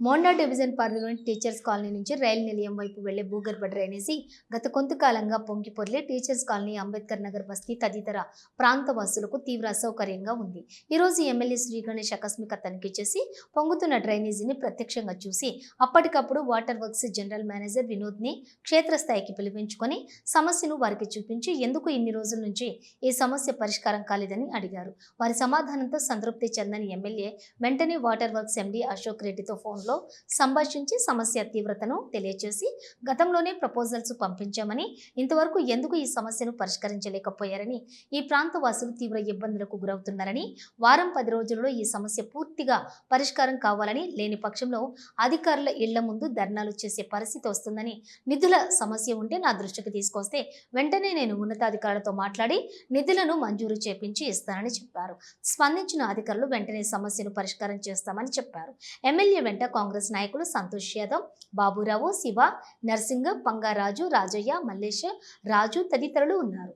Monda division పరిధిలోని teachers colony నుంచి రైలు నిలయం వైపు వెళ్ళే భూగర్భ డ్రైనేజీ గత కొంతకాలంగా పొంగి పొర్లే టీచర్స్ కాలనీ అంబేద్కర్ నగర్ బస్తీ తదితర ప్రాంతవాసులకు తీవ్ర అసౌకర్యంగా ఉంది. ఈరోజు ఎమ్మెల్యే శ్రీ గణేష్ ఆకస్మిక తనిఖీ చేసి పొంగుతున్న డ్రైనేజీని ప్రత్యక్షంగా చూసి అప్పటికప్పుడు వాటర్ వర్క్స్ జనరల్ మేనేజర్ వినోద్ని క్షేత్రస్థాయికి పిలిపించుకొని సమస్యను వారికి చూపించి ఎందుకు ఇన్ని రోజుల నుంచి ఈ సమస్య పరిష్కారం కాలేదని అడిగారు. వారి సమాధానంతో సంతృప్తి చెందని ఎమ్మెల్యే వెంటనే వాటర్ వర్క్స్ ఎండీ అశోక్ రెడ్డితో ఫోన్ ఫోన్లో సంభాషించి సమస్య తీవ్రతను తెలియజేసి గతంలోనే ప్రపోజల్స్ పంపించామని ఇంతవరకు ఎందుకు ఈ సమస్యను పరిష్కరించలేకపోయారని ఈ ప్రాంత వాసులు తీవ్ర ఇబ్బందులకు గురవుతున్నారని వారం పది రోజుల్లో ఈ సమస్య పూర్తిగా పరిష్కారం కావాలని లేని పక్షంలో అధికారుల ఇళ్ళ ముందు ధర్నాలు చేసే పరిస్థితి వస్తుందని నిధుల సమస్య ఉంటే నా దృష్టికి తీసుకొస్తే వెంటనే నేను ఉన్నతాధికారులతో మాట్లాడి నిధులను మంజూరు చేపించి ఇస్తానని చెప్పారు. స్పందించిన అధికారులు వెంటనే సమస్యను పరిష్కారం చేస్తామని చెప్పారు. ఎమ్మెల్యే వెంట కాంగ్రెస్ నాయకులు సంతోష్ యాదవ్ బాబురావు శివ నర్సింగ పంగారాజు రాజయ్య మల్లేష్ రాజు తదితరులు ఉన్నారు.